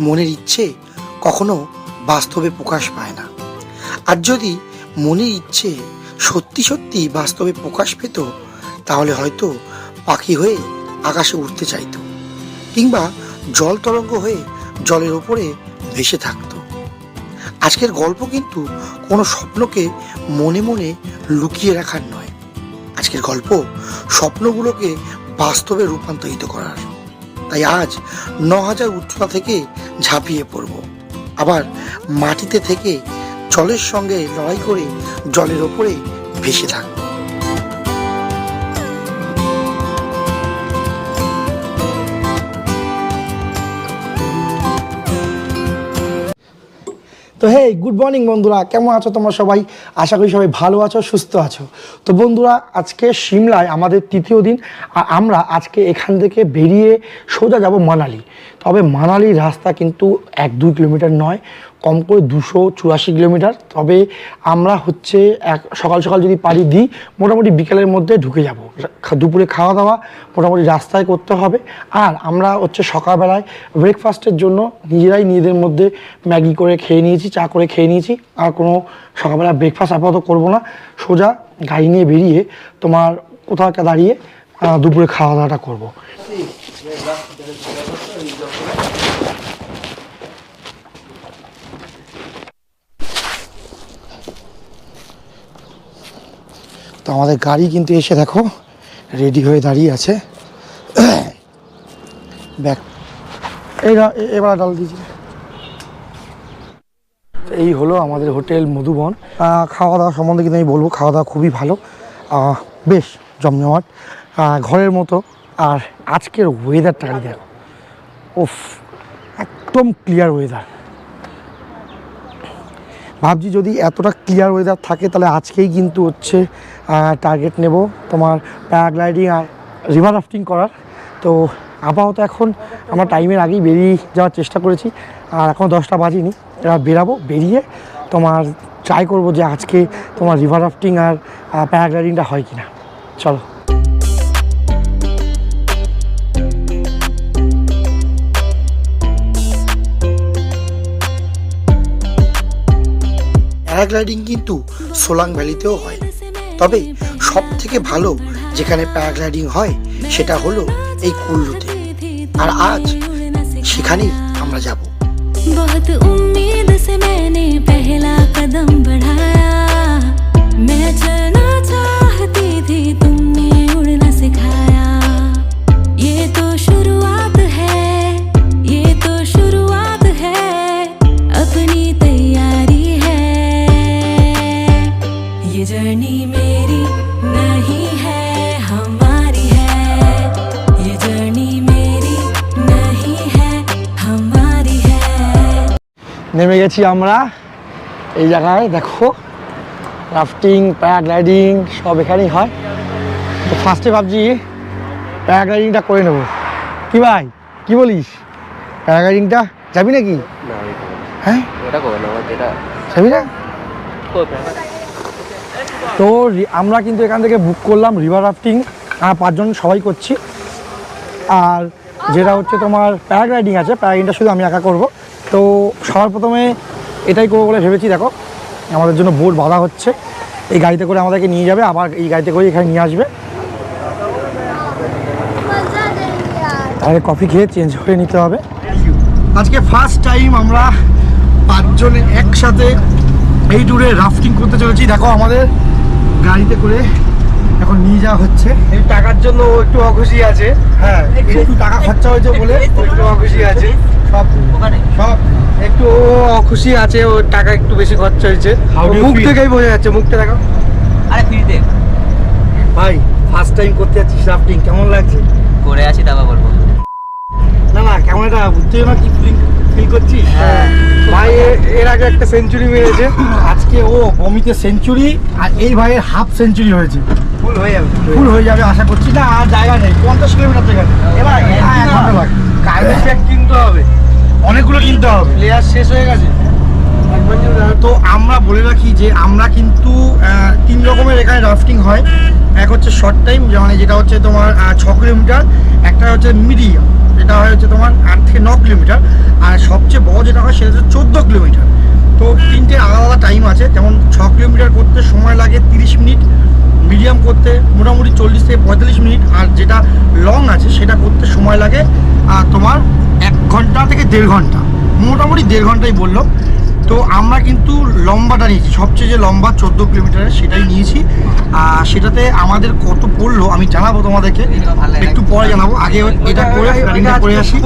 মনের ইচ্ছে কখনো বাস্তবে প্রকাশ পায় না। আর যদি মনের ইচ্ছে সত্যি সত্যি বাস্তবে প্রকাশ পেত, তাহলে হয়তো পাখি হয়ে আকাশে উঠতে চাইতো কিংবা জল তরঙ্গ হয়ে জলের ওপরে ভেসে থাকতো। আজকের গল্প কিন্তু কোনো স্বপ্নকে মনে মনে লুকিয়ে রাখার নয়। আজকের গল্প স্বপ্নগুলোকে বাস্তবে রূপান্তরিত করার। তাই আজ ন হাজার উচ্চতা থেকে ঝাঁপিয়ে পড়ব। আবার মাটিতে থেকে জলের সঙ্গে লড়াই করে জলের ওপরে ভেসে থাকব। হে গুড মর্নিং বন্ধুরা, কেমন আছো তোমরা সবাই? আশা করি সবাই ভালো আছো, সুস্থ আছো। তো বন্ধুরা, আজকে সিমলায় আমাদের তৃতীয় দিন, আর আমরা আজকে এখান থেকে বেরিয়ে সোজা যাব মানালি। তবে মানালির রাস্তা কিন্তু এক দুই কিলোমিটার নয়, কম করে দুশো চুরাশি কিলোমিটার। তবে আমরা হচ্ছে এক, সকাল সকাল যদি পারি দিই, মোটামুটি বিকেলের মধ্যে ঢুকে যাব। দুপুরে খাওয়া দাওয়া মোটামুটি রাস্তায় করতে হবে। আর আমরা হচ্ছে সকালবেলায় ব্রেকফাস্টের জন্য নিজেরাই নিজেদের মধ্যে ম্যাগি করে খেয়ে নিয়েছি, চা করে খেয়ে নিয়েছি। আর কোনো সকালবেলা ব্রেকফাস্ট আপাতত করব না। সোজা গাড়ি নিয়ে বেরিয়ে তোমার কোথাও দাঁড়িয়ে দুপুরে খাওয়া দাওয়াটা করব। তো আমাদের গাড়ি কিন্তু এসে দেখো রেডি হয়ে দাঁড়িয়ে আছে। ব্যাগ এই এবার ডাল দিয়েছি। এই হলো আমাদের হোটেল মধুবন। খাওয়া দাওয়া সম্বন্ধে কিন্তু আমি বলব খাওয়া দাওয়া খুবই ভালো। বেশ জমজমাট। ঘরের মতো। আর আজকের ওয়েদারটা খালি দেখো। ওফ একদম ক্লিয়ার ওয়েদার ভাবছি যদি এতটা ক্লিয়ার ওয়েদার থাকে, তাহলে আজকেই কিন্তু হচ্ছে টার্গেট নেব তোমার প্যারাগ্লাইডিং আর রিভার রাফটিং করার। তো আপাতত এখন আমরা টাইমের আগেই বেরিয়ে যাওয়ার চেষ্টা করেছি, আর এখন দশটা বাজিনি। এবার বেরাবো, বেরিয়ে তোমার ট্রাই করব যে আজকে তোমার রিভার রাফটিং আর প্যারাগ্লাইডিংটা হয় কি না চলো। প্যারাগ্লাইডিং কিন্তু সোলাং ভ্যালিতেও হয় তবে সব থেকে ভালো যেখানে প্যারাগ্লাইডিং হয় সেটা হলো এই কুল্লুতে আর আজ সেখানেই আমরা যাব बहुत उम्मीद से मैंने पहला कदम बढ़ाया मैं चलना चाहती थी तुमने उड़ना सिखाया গেছি আমরা। এই জায়গায় দেখো রাফটিং প্যারাগ্লাইডিং সব এখানেই হয়। তো ফার্স্টে ভাবছি প্যারাগ্লাইডিংটা করে নেব। কি ভাই কি বলিস? প্যারাগ্লাইডিংটা যাবি নাকি? হ্যাঁ? যাবি না? তো আমরা কিন্তু এখান থেকে বুক করলাম রিভার রাফটিং আর পাঁচজন সবাই করছি। আর যেটা হচ্ছে তোমার প্যারাগ্লাইডিং আছে প্যারাগ্লাইডিংটা শুধু আমি একা করব। তো সবার প্রথমে এটাই করব বলে ভেবেছি দেখো আমাদের জন্য বোর্ড বাঁধা হচ্ছে। এই গাড়িতে করে আমাদেরকে নিয়ে যাবে আবার এই গাড়িতে করে এখানে নিয়ে আসবে। তাহলে কফি খেয়ে চেঞ্জ করে নিতে হবে। আজকে ফার্স্ট টাইম আমরা পাঁচজনে একসাথে এই ট্যুরে রাফটিং করতে চলেছি। দেখো আমাদের গাড়িতে করে এখন নিয়ে যাওয়া হচ্ছে। এই টাকার জন্য একটু অখুশি আছে। হ্যাঁ একটু টাকা খরচা হয়েছে বলে। একটু অখুশি আছে। সব সব একটু ও অখুশি আছে ওর টাকা একটু বেশি খরচা হয়েছে। মুখ? থেকেই বোঝা যাচ্ছে মুখটা দেখো। আরে ফ্রিতে ভাই ফার্স্ট টাইম করতে যাচ্ছিস রাফটিং কেমন লাগছে? করে আছি তারপর বলব। না না কেমন একটা উত্তেজনা কি ফিল ফিল করছিস? হ্যাঁ। ভাই এর আগে একটা সেঞ্চুরি মেরেছে। আজকে ও অমিতে সেঞ্চুরি আর এই ভাইয়ের হাফ সেঞ্চুরি হয়েছে। ফুল হয়ে যাবে। ফুল হয়ে যাবে আশা করছি না আর জায়গা নেই। পঞ্চাশ কিলোমিটার জায়গা এবার এক ঘণ্টা লাগবে। কার্বন ব্যাগ কিনতে হবে। অনেকগুলো কিনতে হবে। প্লেয়ার শেষ হয়ে গেছে। তো আমরা বলে রাখি যে আমরা কিন্তু তিন রকমের এখানে রাফটিং হয়। এক হচ্ছে শর্ট টাইম মানে যেটা হচ্ছে তোমার ছ কিলোমিটার। একটা হচ্ছে মিডিয়াম যেটা হয় হচ্ছে তোমার আট থেকে ন কিলোমিটার। আর সবচেয়ে বড় যেটা হয় সেটা হচ্ছে চোদ্দ কিলোমিটার। তো তিনটে আলাদা আলাদা টাইম আছে। যেমন ছ কিলোমিটার করতে সময় লাগে তিরিশ মিনিট মিডিয়াম করতে মোটামুটি চল্লিশ থেকে পঁয়তাল্লিশ মিনিট। আর যেটা লং আছে সেটা করতে সময় লাগে তোমার এক ঘণ্টা থেকে দেড় ঘণ্টা। মোটামুটি দেড় ঘন্টাই বলল। তো আমরা কিন্তু লম্বাটা নিয়েছি। সবচেয়ে যে লম্বা চোদ্দ কিলোমিটারের সেটাই নিয়েছি। আর সেটাতে আমাদের কত পড়ল আমি জানাব তোমাদেরকে। একটু পরে জানাব। আগে এটা করে করে আসি।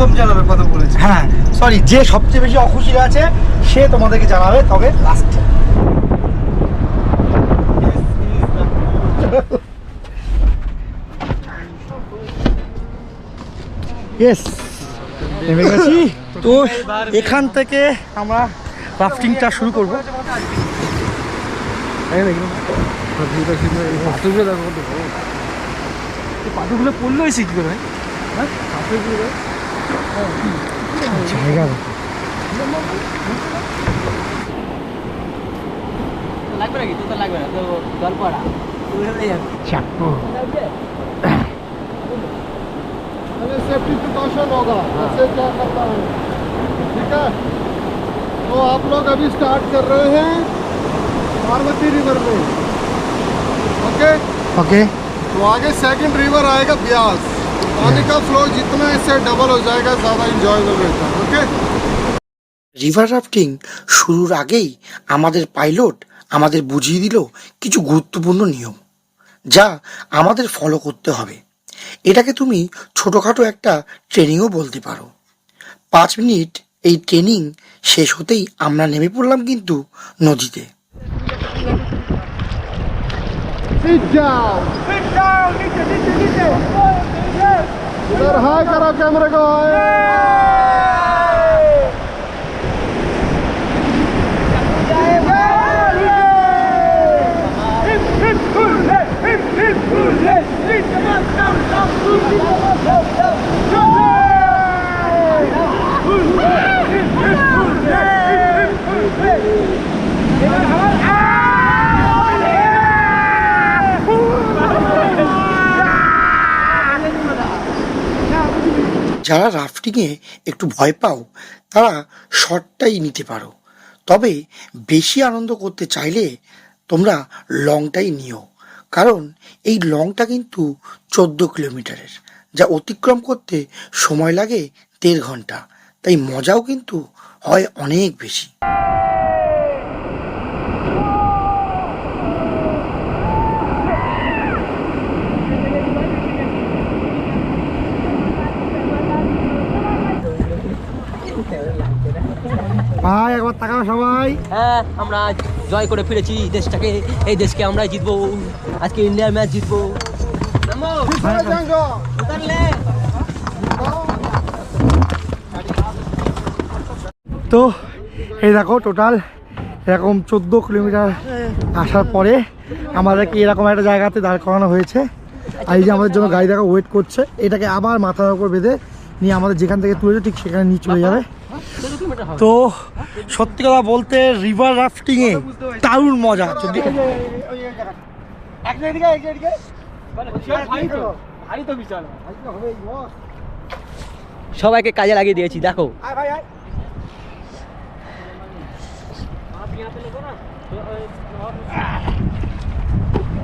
বলেছে। হ্যাঁ সরি যে সবচেয়ে বেশি অখুশি আছে সে তোমাদেরকে জানাবে তবে লাস্টে ইয়েস নেমে গেছি। তো এখান থেকে আমরা রাফটিংটা শুরু করব। পাথরগুলো পড়ল হয়েছে কি করে? হ্যাঁ? জায়গা লাগবে নাকি? তো লাগবে না তো জল পড়া। চাপো सेफ्टी प्रिकॉशन होगा ऐसे क्या करता है ठीक है तो आप लोग अभी स्टार्ट कर रहे हैं पार्वती रिवर में ओके ওকে तो आगे सेकंड रिवर आएगा ब्यास पानी का फ्लो जितना इससे डबल हो जाएगा ज़्यादा इंजॉयबल रहता है ओके রিভার রাফটিং শুরুর আগেই আমাদের পাইলট আমাদের বুঝিয়ে দিল কিছু গুরুত্বপূর্ণ নিয়ম যা আমাদের ফলো করতে হবে এটাকে তুমি ছোটখাটো একটা ট্রেনিংও বলতে পারো। পাঁচ মিনিট এই ট্রেনিং শেষ হতেই আমরা নেমে পড়লাম কিন্তু নদীতে। ক্যামেরা যারা রাফটিংয়ে একটু ভয় পাও, তারা শর্টটাই নিতে পারো। তবে বেশি আনন্দ করতে চাইলে তোমরা লংটাই নিও, কারণ এই লংটা কিন্তু চোদ্দ কিলোমিটারের, যা অতিক্রম করতে সময় লাগে দেড় ঘণ্টা। তাই মজাও কিন্তু হয় অনেক বেশি। ভাই একবার তাকাও সবাই। হ্যাঁ আমরা জয় করে ফিরেছি দেশটাকে। এই দেশকে আমরা জিতবো। আজকে ইন্ডিয়া ম্যাচ জিতবো। তো এই দেখো টোটাল এরকম চোদ্দ কিলোমিটার আসার পরে আমাদেরকে এরকম একটা জায়গাতে দাঁড় করানো হয়েছে। আর এই যে আমাদের জন্য গাড়ি দেখো ওয়েট করছে। এটাকে আবার মাথার উপর বেঁধে নিয়ে আমাদের যেখান থেকে তুলেছে ঠিক সেখানে নিয়ে চলে যাবে। তো সত্যি কথা বলতে রিভার রাফটিংয়ে দারুণ মজা যদি সবাইকে কাজে লাগিয়ে দিয়েছি দেখো।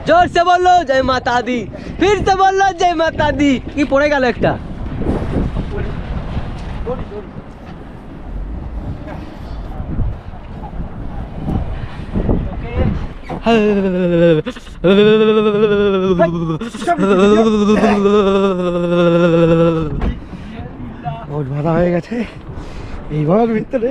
জোর সে বলল জয় মাতা দি ফির সে বলল জয় মাতা দি কি পড়ে গেল একটা? ওর বাধা হয়ে গেছে। এইবার ভিতরে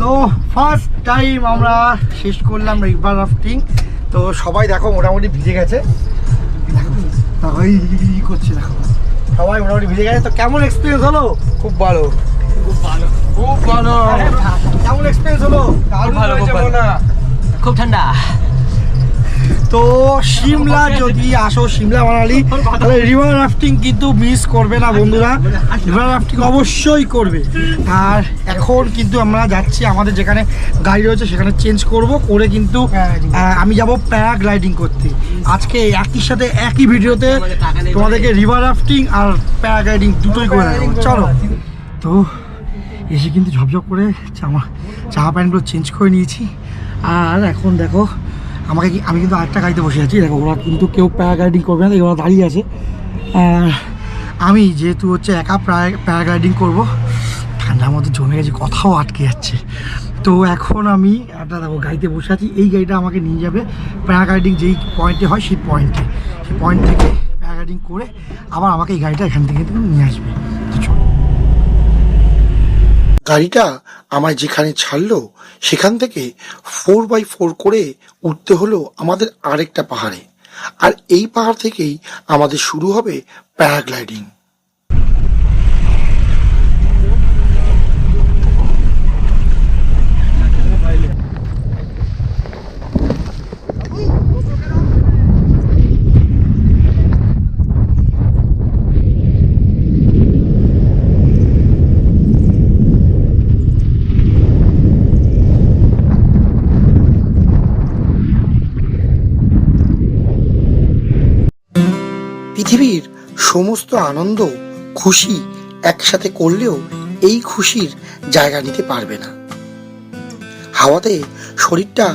তো ফার্স্ট টাইম আমরা শেষ করলাম রিভার রাফটিং তো সবাই দেখো, মোটামুটি ভিজে গেছে। করছে, দেখো। সবাই মোটামুটি ভিজে গেছে। তো কেমন এক্সপিরিয়েন্স হলো? খুব ভালো। খুব ভালো। খুব ভালো। কেমন এক্সপিরিয়েন্স হলো? ভালো, খুব ভালো। খুব ঠান্ডা। তো সিমলা যদি আসো সিমলা মানালি তাহলে রিভার রাফটিং কিন্তু মিস করবে না বন্ধুরা। রিভার রাফটিং অবশ্যই করবে। আর এখন কিন্তু আমরা যাচ্ছি আমাদের যেখানে গাড়ি রয়েছে সেখানে চেঞ্জ করব করে কিন্তু আমি যাব প্যারাগ্লাইডিং করতে। আজকে একই সাথে একই ভিডিওতে তোমাদেরকে রিভার রাফটিং আর প্যারাগ্লাইডিং দুটোই করে চলো। তো এসে কিন্তু ঝপঝপ করে জামা জামা প্যান্টগুলো চেঞ্জ করে নিয়েছি। আর এখন দেখো, আমাকে আমি কিন্তু আরেকটা গাড়িতে বসে আছি। দেখো, ওরা কিন্তু কেউ প্যারাগ্লাইডিং করবে না ওরা দাঁড়িয়ে আছে। আর আমি যেহেতু হচ্ছে একা প্যারা প্যারাগ্লাইডিং করব, ঠান্ডার মধ্যে জমে গেছে, কথাও আটকে যাচ্ছে। তো এখন আমি একটা দেখো, গাড়িতে বসে আছি। এই গাড়িটা আমাকে নিয়ে যাবে প্যারাগ্লাইডিং যেই পয়েন্টে হয়, সেই পয়েন্টে সেই পয়েন্ট থেকে প্যারাগ্লাইডিং করে আবার আমাকে এই গাড়িটা এখান থেকে নিয়ে আসবে। গাড়িটা আমায় যেখানে ছাড়লো, সেখান থেকে ফোর বাই ফোর করে উঠতে হলো আমাদের আরেকটা পাহাড়ে। আর এই পাহাড় থেকেই আমাদের শুরু হবে প্যারাগ্লাইডিং পৃথিবীর সমস্ত আনন্দ খুশি একসাথে করলেও এই খুশির জায়গা নিতে পারবে না। হাওয়াতে শরীরটা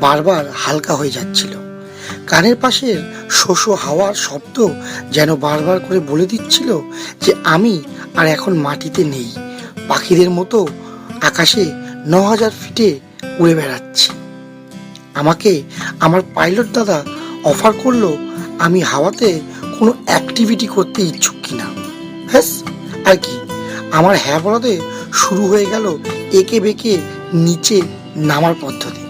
বারবার হালকা হয়ে যাচ্ছিল। কানের পাশের শোষো হাওয়ার শব্দ যেন বারবার করে বলে দিচ্ছিল যে আমি আর এখন মাটিতে নেই। পাখিদের মতো আকাশে ন হাজার ফিটে উড়ে বেড়াচ্ছি। আমাকে আমার পাইলট দাদা অফার করল, আমি হাওয়াতে কোনো অ্যাক্টিভিটি করতে ইচ্ছুক কি না হ্যাস আর কি? আমার হ্যাঁ বলাতে শুরু হয়ে গেল একে বেঁকে নিচে নামার পদ্ধতি।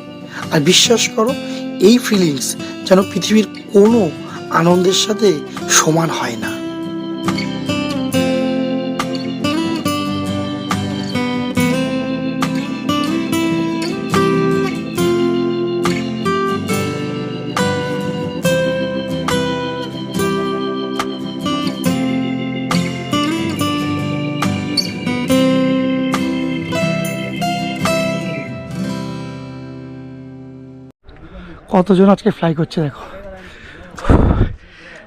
আর বিশ্বাস করো, এই ফিলিংস যেন পৃথিবীর কোনো আনন্দের সাথে সমান হয় না। কতজন আজকে ফ্লাই করছে দেখো?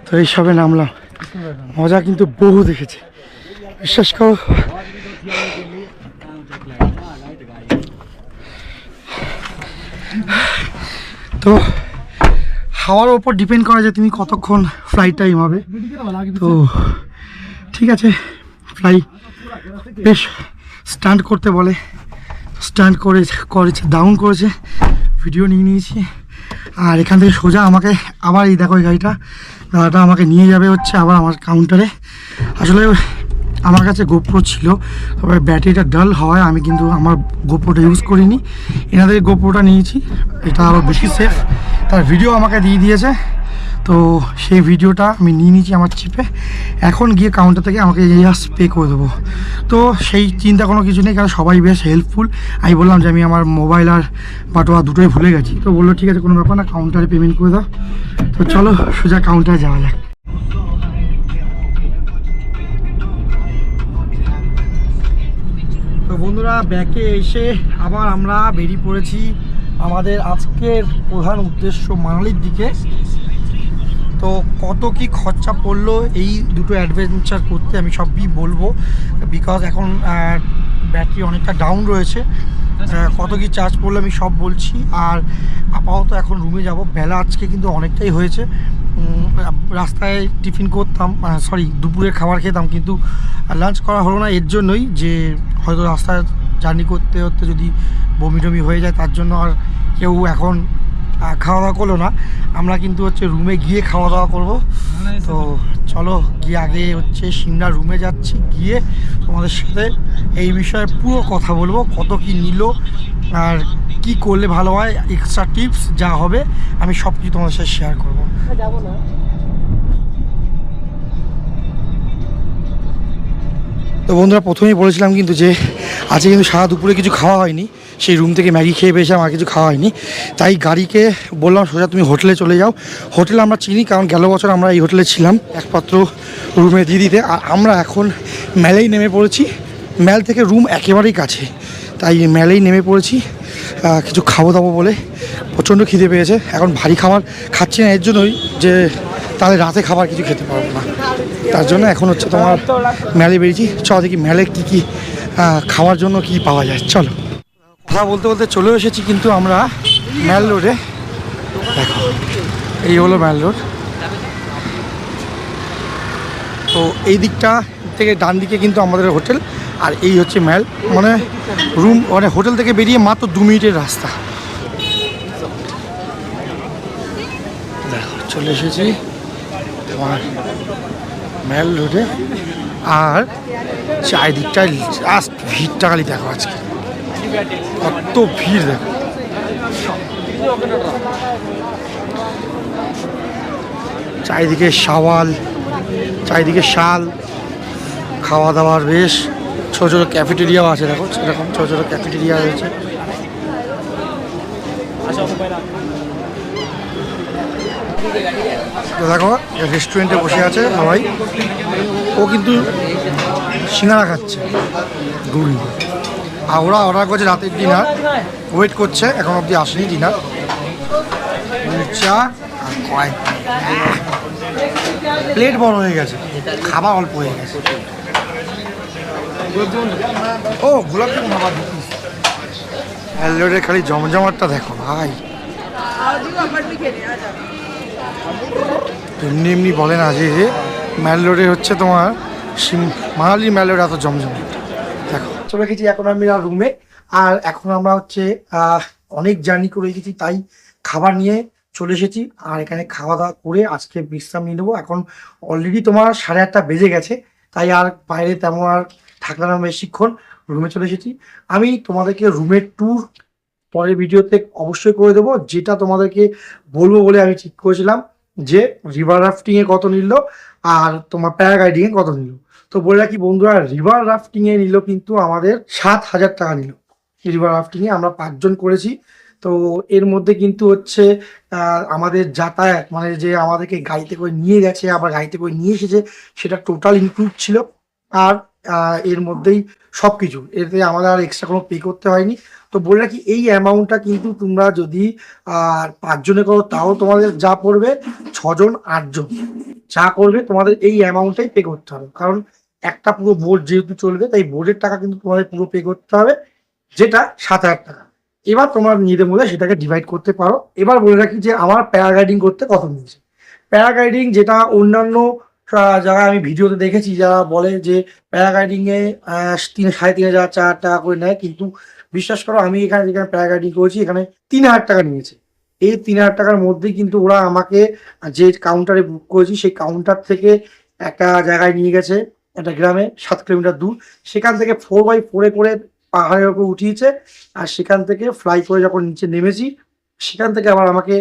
তো এইসবে নামলাম। মজা কিন্তু বহু দেখেছে। বিশ্বাস করো। তো হাওয়ার ওপর ডিপেন্ড করে যে তুমি কতক্ষণ ফ্লাইট টাইম হবে। তো ঠিক আছে ফ্লাই বেশ স্ট্যান্ড করতে বলে। স্ট্যান্ড করে করেছে ডাউন করেছে। ভিডিও নিয়ে নিয়েছি। আর এখান থেকে সোজা আমাকে আবার এই দেখো এই গাড়িটা। দাদাটা আমাকে নিয়ে যাবে হচ্ছে আবার আমার কাউন্টারে আসলে আমার কাছে গোপ্রো ছিল, তবে ব্যাটারিটা ডাল হওয়ায় আমি কিন্তু আমার গোপ্রোটা ইউজ করিনি। এনাদের গোপ্রোটা নিয়েছি, এটা আরও বেশি সেফ তার ভিডিও আমাকে দিয়ে দিয়েছে। তো সেই ভিডিওটা আমি নিয়ে নিয়েছি আমার চিপে। এখন গিয়ে কাউন্টার থেকে আমাকে জাস্ট পে করে দেবো। তো সেই চিন্তা কোনো কিছু নেই, কারণ সবাই বেশ হেল্পফুল আমি বললাম যে আমি আমার মোবাইল আর বাটোয়া দুটোই ভুলে গেছি। তো বলল, ঠিক আছে, কোনো ব্যাপার না কাউন্টারে পেমেন্ট করে দাও। তো চলো, সোজা কাউন্টারে যাওয়া যাক। তো বন্ধুরা ব্যাকে এসে আবার আমরা বেরিয়ে পড়েছি আমাদের আজকের প্রধান উদ্দেশ্য মানালির দিকে। তো কত কি খরচা পড়ল এই দুটো অ্যাডভেঞ্চার করতে আমি সবই বলব। বিকজ এখন ব্যাটারি অনেকটা ডাউন রয়েছে। কত কি চার্জ পড়ল আমি সব বলছি। আর আপাতত এখন রুমে যাব। বেলা আজকে কিন্তু অনেকটাই হয়েছে। রাস্তায় টিফিন করতাম সরি দুপুরে খাবার খেতাম কিন্তু লাঞ্চ করা হলো না এর জন্যই যে হয়তো রাস্তায় জার্নি করতে করতে যদি বমি টমি হয়ে যায় তার জন্য আর কেউ এখন খাওয়া দাওয়া করল না। আমরা কিন্তু হচ্ছে রুমে গিয়ে খাওয়া দাওয়া করব তো চলো গিয়ে আগে হচ্ছে সিমলা রুমে যাচ্ছি গিয়ে তোমাদের সাথে এই বিষয়ে পুরো কথা বলব কত কি নিল আর কি করলে ভালো হয় এক্সট্রা টিপস যা হবে আমি সব কিছু তোমাদের সাথে শেয়ার করব। তো বন্ধুরা প্রথমেই বলেছিলাম কিন্তু যে আজকে কিন্তু সারা দুপুরে কিছু খাওয়া হয়নি। সেই রুম থেকে ম্যাগি খেয়ে পেয়েছে আমার কিছু খাওয়া হয়নি। তাই গাড়িকে বললাম, সোজা তুমি হোটেলে চলে যাও। হোটেল আমরা চিনি, কারণ গেল বছর আমরা এই হোটেলে ছিলাম একমাত্র রুমে দিয়ে দিতে আর আমরা এখন ম্যালেই নেমে পড়েছি। ম্যাল থেকে রুম একেবারেই কাছে। তাই ম্যালেই নেমে পড়েছি। কিছু খাব দাবো বলে প্রচণ্ড খিদে পেয়েছে। এখন ভারী খাবার খাচ্ছি না, এর জন্যই যে তাহলে রাতে খাবার কিছু খেতে পারব না। তার জন্য এখন হচ্ছে তোমার ম্যালে বেরিয়েছি। চ দেখি ম্যালে কী কী খাওয়ার জন্য কি পাওয়া যায়। চলো। কথা বলতে বলতে চলে এসেছি কিন্তু আমরা ম্যাল রোডে। দেখো, এই হলো ম্যাল রোড। তো এই দিকটা থেকে ডান দিকে কিন্তু আমাদের হোটেল, আর এই হচ্ছে ম্যাল। মানে রুম মানে হোটেল থেকে বেরিয়ে মাত্র দু মিনিটের রাস্তা। দেখো, চলে এসেছি তোমার ম্যাল রোডে। আর চারিদিকটায় জাস্ট ভিড়টা খালি দেখো আজকে। কত ভিড় দেখো। চারিদিকে শাওয়াল, চারিদিকে শাল খাওয়া দাওয়ার বেশ। ছোটো ছোটো ক্যাফেটেরিয়াও আছে, দেখো, সেরকম ছোটো ছোটো ক্যাফেটেরিয়া রয়েছে। দেখো রেস্টুরেন্টে বসে আছে সবাই ও কিন্তু সিঙ্গারা খাচ্ছে। আর ওরা অর্ডার করছে রাতের ডিনার। ওয়েট করছে, এখন অবধি আসেনি ডিনার। চা আর কয়েক প্লেট। বড় হয়ে গেছে, খাবার অল্প হয়ে গেছে। ও, গোলাপ জামুন আবার অ্যালোডের খালি জমজমাটটা দেখো ভাই। এমনি এমনি বলে না যে ম্যালোডে হচ্ছে তোমার মানালি ম্যালোড এত জমজমাট। চলে গেছি এখন আমি রুমে আর এখন আমরা হচ্ছে অনেক জার্নি করে গেছি তাই খাবার নিয়ে চলে এসেছি। আর এখানে খাওয়া দাওয়া করে আজকে বিশ্রাম নিয়ে নেব। এখন অলরেডি তোমার সাড়ে আটটা বেজে গেছে, তাই আর বাইরে তেমন আর থাকলাম না বেশিক্ষণ রুমে চলে এসেছি। আমি তোমাদেরকে রুমের ট্যুর পরের ভিডিওতে অবশ্যই করে দেবো, যেটা তোমাদেরকে বলব বলে আমি ঠিক করেছিলাম যে রিভার রাফটিংয়ে কত নিল, আর তোমার প্যারাগ্লাইডিংয়ে কত নিল। তো বলে রাখি বন্ধুরা রিভার রাফটিংয়ে নিল কিন্তু আমাদের সাত হাজার টাকা নিল। রিভার রাফটিংয়ে আমরা পাঁচজন করেছি। তো এর মধ্যে কিন্তু হচ্ছে আমাদের যাতায়াত মানে যে আমাদেরকে গাড়িতে করে নিয়ে গেছে, আবার গাড়িতে করে নিয়ে এসেছে, সেটা টোটাল ইনক্লুড ছিল। আর এর মধ্যেই সব কিছু এতে আমাদের আর এক্সট্রা কোনো পে করতে হয়নি। তো বলে রাখি, এই অ্যামাউন্টটা কিন্তু তোমরা যদি আর পাঁচজনে করো, তাও তোমাদের যা পড়বে, ছজন, আটজন। যা করবে, তোমাদের এই অ্যামাউন্টটাই পে করতে হবে। কারণ একটা পুরো বোর্ড যেহেতু চলবে তাই বোর্ডের টাকা কিন্তু তোমাদের পুরো পে করতে হবে যেটা সাত হাজার টাকা। এবার তোমার নিজেদের মধ্যে সেটাকে ডিভাইড করতে পারো। এবার বলে রাখি যে আমার প্যারাগ্লাইডিং করতে কত নিয়েছে প্যারাগ্লাইডিং যেটা অন্যান্য জায়গায় আমি ভিডিওতে দেখেছি যারা বলে যে প্যারাগ্লাইডিং এ আহ, তিন সাড়ে তিন হাজার চার টাকা করে নেয় কিন্তু বিশ্বাস করো আমি এখানে যেখানে প্যারাগ্লাইডিং করেছি এখানে তিন হাজার টাকা নিয়েছে। এই তিন হাজার টাকার মধ্যেই কিন্তু ওরা আমাকে যে কাউন্টারে বুক করেছি সেই কাউন্টার থেকে একটা জায়গায় নিয়ে গেছে। একটা গ্রামে, সাত কিলোমিটার দূর। সেখান থেকে ফোর বাই ফোরে করে পাহাড়ের ওপর উঠিয়েছে। আর সেখান থেকে ফ্লাই করে যখন নিচে নেমেছি, সেখান থেকে আবার আমাকে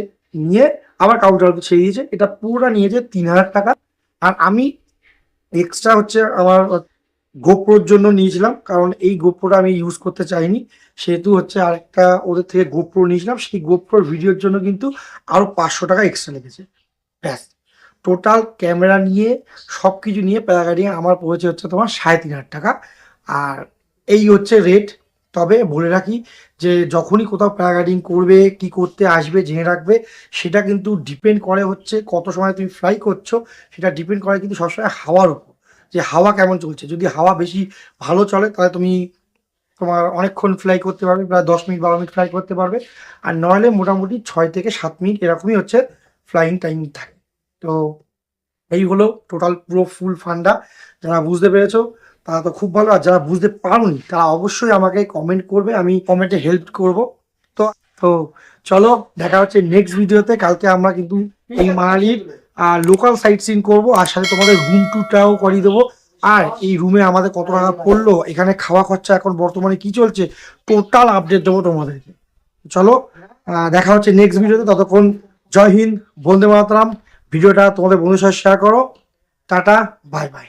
নিয়ে আবার কাউন্টার ছেড়ে দিয়েছে। এটা পুরোটা নিয়েছে তিন হাজার টাকা। আর আমি এক্সট্রা হচ্ছে আমার গোপ্রোর জন্য নিয়েছিলাম, কারণ এই গোপ্রোটা আমি ইউজ করতে চাইনি। সেহেতু হচ্ছে আরেকটা ওদের থেকে গোপ্রো নিয়েছিলাম। সেই গোপ্রোর ভিডিওর জন্য কিন্তু আরও পাঁচশো টাকা এক্সট্রা লেগেছে। ব্যাস। টোটাল ক্যামেরা নিয়ে সব কিছু নিয়ে প্যারাগ্লাইডিং আমার পড়েছে হচ্ছে তোমার সাড়ে তিন হাজার টাকা। আর এই হচ্ছে রেট তবে বলে রাখি যে, যখনই কোথাও প্যারাগ্লাইডিং করবে, কি করতে আসবে, জেনে রাখবে, সেটা কিন্তু ডিপেন্ড করে হচ্ছে কত সময় তুমি ফ্লাই করছ, সেটা ডিপেন্ড করে কিন্তু সবসময় হাওয়ার উপর, যে হাওয়া কেমন চলছে। যদি হাওয়া বেশি ভালো চলে, তাহলে তুমি তোমার অনেকক্ষণ ফ্লাই করতে পারবে, প্রায় দশ মিনিট, বারো মিনিট ফ্লাই করতে পারবে। আর নইলে মোটামুটি ছয় থেকে সাত মিনিট এরকমই হচ্ছে ফ্লাইং টাইম থাকে। তো এই হলো টোটাল পুরো ফুল ফান্ডা যারা বুঝতে পেরেছ, তারা তো খুব ভালো। আর যারা বুঝতে পারোনি, তারা অবশ্যই আমাকে কমেন্ট করবে, আমি কমেন্টে হেল্প করব। তো তো চলো, দেখা হচ্ছে নেক্সট ভিডিওতে কালকে আমরা কিন্তু এই মানালির লোকাল সাইট সিন করব, আর সাথে তোমাদের রুম টুরটাও করিয়ে দেবো। আর এই রুমে আমাদের কত টাকা পড়ল, এখানে খাওয়া খরচা এখন বর্তমানে কি চলছে টোটাল আপডেট দেবো তোমাদেরকে। চলো দেখা হচ্ছে নেক্সট ভিডিওতে ততক্ষণ জয় হিন্দ, বন্দে মাতরম। ভিডিওটা তোমাদের বন্ধুর সাথে শেয়ার করো। Tata bye bye